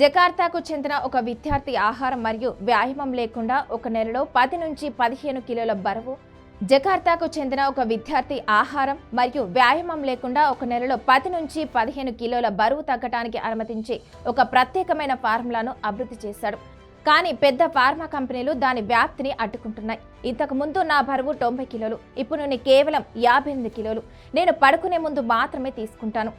జకార్తాకు చెందిన ఒక విద్యార్థి ఆహారం మరియు వ్యాయామం లేకుండా ఒక నెలలో పది నుంచి పదిహేను కిలోల బరువు జకార్తాకు చెందిన ఒక విద్యార్థి ఆహారం మరియు వ్యాయామం లేకుండా ఒక నెలలో పది నుంచి పదిహేను కిలోల బరువు తగ్గడానికి అనుమతించే ఒక ప్రత్యేకమైన ఫార్ములాను అభివృద్ధి చేశాడు. కానీ పెద్ద ఫార్మా కంపెనీలు దాని వ్యాప్తిని అడ్డుకుంటున్నాయి. ఇంతకు ముందు నా బరువు తొంభై కిలోలు ఇప్పుడు నేను కేవలం యాభై ఎనిమిది కిలోలు. నేను పడుకునే ముందు మాత్రమే తీసుకుంటాను.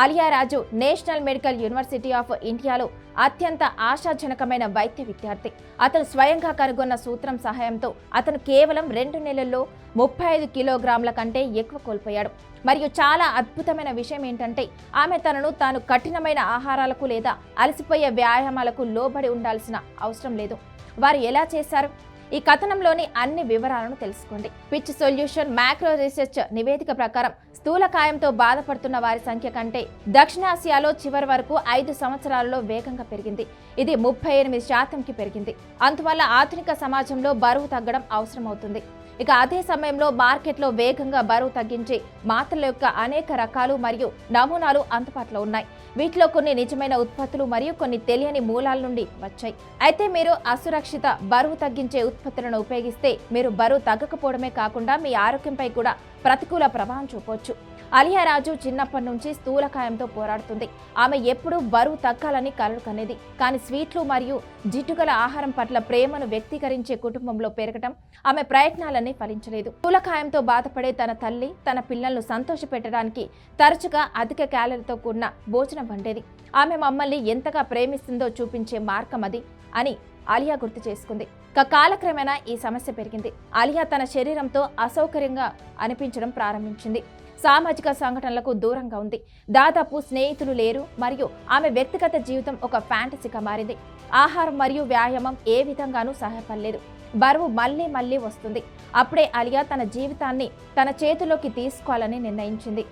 Alia Raju national medical university of ఇండియాలో అత్యంత ఆశాజనకమైన వైద్య విద్యార్థి. అతను స్వయంగా కనుగొన్న సూత్రం సహాయంతో అతను కేవలం రెండు నెలల్లో ముప్పై ఐదు కిలోగ్రాముల కంటే ఎక్కువ కోల్పోయాడు. మరియు చాలా అద్భుతమైన విషయం ఏంటంటే ఆమె తనను తాను కఠినమైన ఆహారాలకు లేదా అలసిపోయే వ్యాయామాలకు లోబడి ఉండాల్సిన అవసరం లేదు. వారు ఎలా చేశారు? ఈ కథనంలోని అన్ని వివరాలను తెలుసుకోండి. పిచ్ సొల్యూషన్ మ్యాక్రో రీసెర్చ్ నివేదిక ప్రకారం స్థూలకాయంతో బాధపడుతున్న వారి సంఖ్య కంటే దక్షిణాసియాలో చివరి వరకు ఐదు సంవత్సరాలలో వేగంగా పెరిగింది. ఇది ముప్పై ఎనిమిది శాతంకి పెరిగింది. అందువల్ల ఆధునిక సమాజంలో బరువు తగ్గడం అవసరమవుతుంది. ఇక అదే సమయంలో మార్కెట్లో వేగంగా బరువు తగ్గించే మాత్రల యొక్క అనేక రకాలు మరియు నమూనాలు అందుబాటులో ఉన్నాయి. వీటిలో కొన్ని నిజమైన ఉత్పత్తులు మరియు కొన్ని తెలియని మూలాల నుండి వచ్చాయి. అయితే మీరు అసురక్షిత బరువు తగ్గించే ఉత్పత్తులను ఉపయోగిస్తే మీరు బరువు తగ్గకపోవడమే కాకుండా మీ ఆరోగ్యంపై కూడా ప్రతికూల ప్రభావం చూపవచ్చు అలియా రాజు చిన్నప్పటి నుంచి స్థూలకాయంతో పోరాడుతుంది. ఆమె ఎప్పుడూ బరువు తగ్గాలని కలలు కనేది. కానీ స్వీట్లు మరియు జిట్టుగల ఆహారం పట్ల ప్రేమను వ్యక్తీకరించే కుటుంబంలో పెరగటం ఆమె ప్రయత్నాలని కానీ ఫలించలేదు. స్థూలకాయంతో బాధపడే తన తల్లి తన పిల్లలను సంతోషపెట్టడానికి తరచుగా అధిక క్యాలరీతో కూడిన భోజనం వండేది. ఆమె మమ్మల్ని ఎంతగా ప్రేమిస్తుందో చూపించే మార్గం అది అని ఆలియా గుర్తు చేసుకుంది. కాలక్రమేణా ఈ సమస్య పెరిగింది. ఆలియా తన శరీరంతో అసౌకర్యంగా అనిపించడం ప్రారంభించింది. సామాజిక సంఘటనలకు దూరంగా ఉంది. దాదాపు స్నేహితులు లేరు మరియు ఆమె వ్యక్తిగత జీవితం ఒక ఫ్యాంటసీగా మారింది. ఆహారం మరియు వ్యాయామం ఏ విధంగానూ సహాయపడలేదు. బరువు మళ్ళీ మళ్ళీ వస్తుంది. అప్పుడే అలియా తన జీవితాన్ని తన చేతిలోకి తీసుకోవాలని నిర్ణయించింది.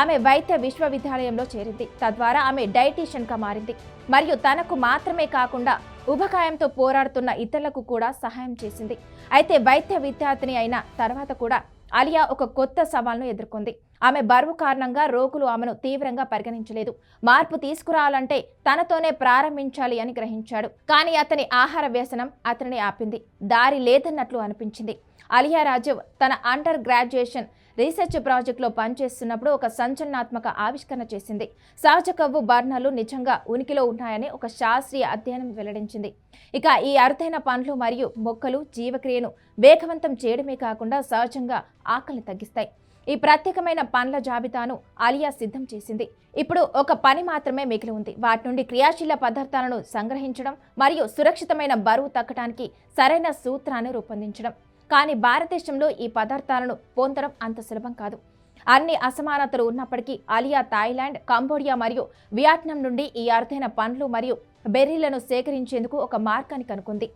ఆమె వైద్య విశ్వవిద్యాలయంలో చేరింది. తద్వారా ఆమె డైటీషియన్గా మారింది. మరియు తనకు మాత్రమే కాకుండా ఉభకాయంతో పోరాడుతున్న ఇతరులకు కూడా సహాయం చేసింది. అయితే వైద్య విద్యార్థిని అయిన తర్వాత కూడా అలియా ఒక కొత్త సవాల్ను ఎదుర్కొంది. ఆమె బరువు కారణంగా రోగులు ఆమెను తీవ్రంగా పరిగణించలేదు. మార్పు తీసుకురావాలంటే తనతోనే ప్రారంభించాలి అని గ్రహించాడు. కానీ అతని ఆహార వ్యసనం అతనిని ఆపింది. దారి లేదన్నట్లు అనిపించింది. అలియా రాజీవ్ తన అండర్ గ్రాడ్యుయేషన్ రీసెర్చ్ ప్రాజెక్టులో పనిచేస్తున్నప్పుడు ఒక సంచలనాత్మక ఆవిష్కరణ చేసింది. సహజ కవ్వు బర్నర్లు నిజంగా ఉనికిలో ఉన్నాయని ఒక శాస్త్రీయ అధ్యయనం వెల్లడించింది. ఇక ఈ అరుదైన పండ్లు మరియు మొక్కలు జీవక్రియను వేగవంతం చేయడమే కాకుండా సహజంగా ఆకలిని తగ్గిస్తాయి. ఈ ప్రత్యేకమైన పండ్ల జాబితాను అలియా సిద్ధం చేసింది. ఇప్పుడు ఒక పని మాత్రమే మిగిలి ఉంది. వాటి నుండి క్రియాశీల పదార్థాలను సంగ్రహించడం మరియు సురక్షితమైన బరువు తగ్గడానికి సరైన సూత్రాన్ని రూపొందించడం. కానీ భారతదేశంలో ఈ పదార్థాలను పొందడం అంత సులభం కాదు. అన్ని అసమానతలు ఉన్నప్పటికీ అలియా థాయిలాండ్ కంబోడియా మరియు వియత్నాం నుండి ఈ అరుదైన పండ్లు మరియు బెర్రీలను సేకరించేందుకు ఒక మార్గాన్ని కనుక్కుంది.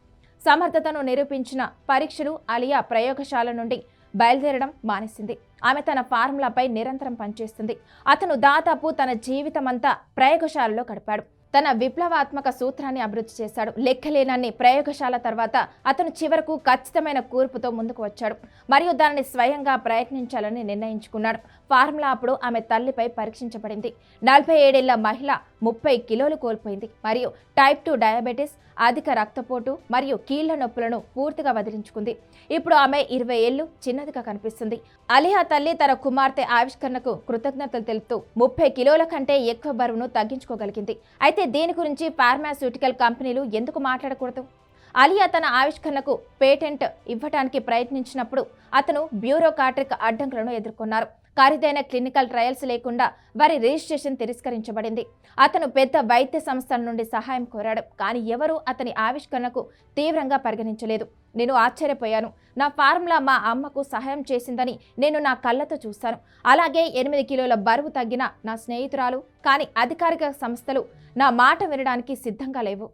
సమర్థతను నిరూపించిన పరీక్షలు అలియా ప్రయోగశాల నుండి బయలుదేరడం మానేసింది. ఆమె తన ఫార్ములాపై నిరంతరం పనిచేస్తుంది. అతను దాదాపు తన జీవితమంతా ప్రయోగశాలలో గడిపాడు. తన విప్లవాత్మక సూత్రాన్ని అభివృద్ధి చేశాడు. లెక్కలేనన్ని ప్రయోగశాల తర్వాత అతను చివరకు ఖచ్చితమైన కూర్పుతో ముందుకు వచ్చాడు. మరియు దానిని స్వయంగా ప్రయత్నించాలని నిర్ణయించుకున్నాడు. ఫార్ములా అప్పుడు ఆమె తల్లిపై పరీక్షించబడింది. నలభై ఏడేళ్ళ మహిళ ముప్పై కిలోలు కోల్పోయింది. మరియు టైప్ టూ డయాబెటీస్ అధిక రక్తపోటు మరియు కీళ్ళ నొప్పులను పూర్తిగా వదిలించుకుంది. ఇప్పుడు ఆమె ఇరవై ఏళ్ళు చిన్నదిగా కనిపిస్తుంది. అలియా తల్లి తన కుమార్తె ఆవిష్కరణకు కృతజ్ఞతలు తెలుపుతూ ముప్పై కిలోల కంటే ఎక్కువ బరువును తగ్గించుకోగలిగింది. అయితే దీని గురించి ఫార్మాస్యూటికల్ కంపెనీలు ఎందుకు మాట్లాడకూడదు? అలియా తన ఆవిష్కరణకు పేటెంట్ ఇవ్వటానికి ప్రయత్నించినప్పుడు అతను బ్యూరోకాట్రిక్ అడ్డంకులను ఎదుర్కొన్నారు. ఖరీదైన క్లినికల్ ట్రయల్స్ లేకుండా వారి రిజిస్ట్రేషన్ తిరస్కరించబడింది. అతను పెద్ద వైద్య సంస్థల నుండి సహాయం కోరాడు కానీ ఎవరూ అతని ఆవిష్కరణకు తీవ్రంగా పరిగణించలేదు. నేను ఆశ్చర్యపోయాను. నా ఫార్ములా మా అమ్మకు సహాయం చేసిందని నేను నా కళ్ళతో చూశాను. అలాగే ఎనిమిది కిలోల బరువు తగ్గిన నా స్నేహితురాలు కానీ అధికారిక సంస్థలు నా మాట వినడానికి సిద్ధంగా లేవు.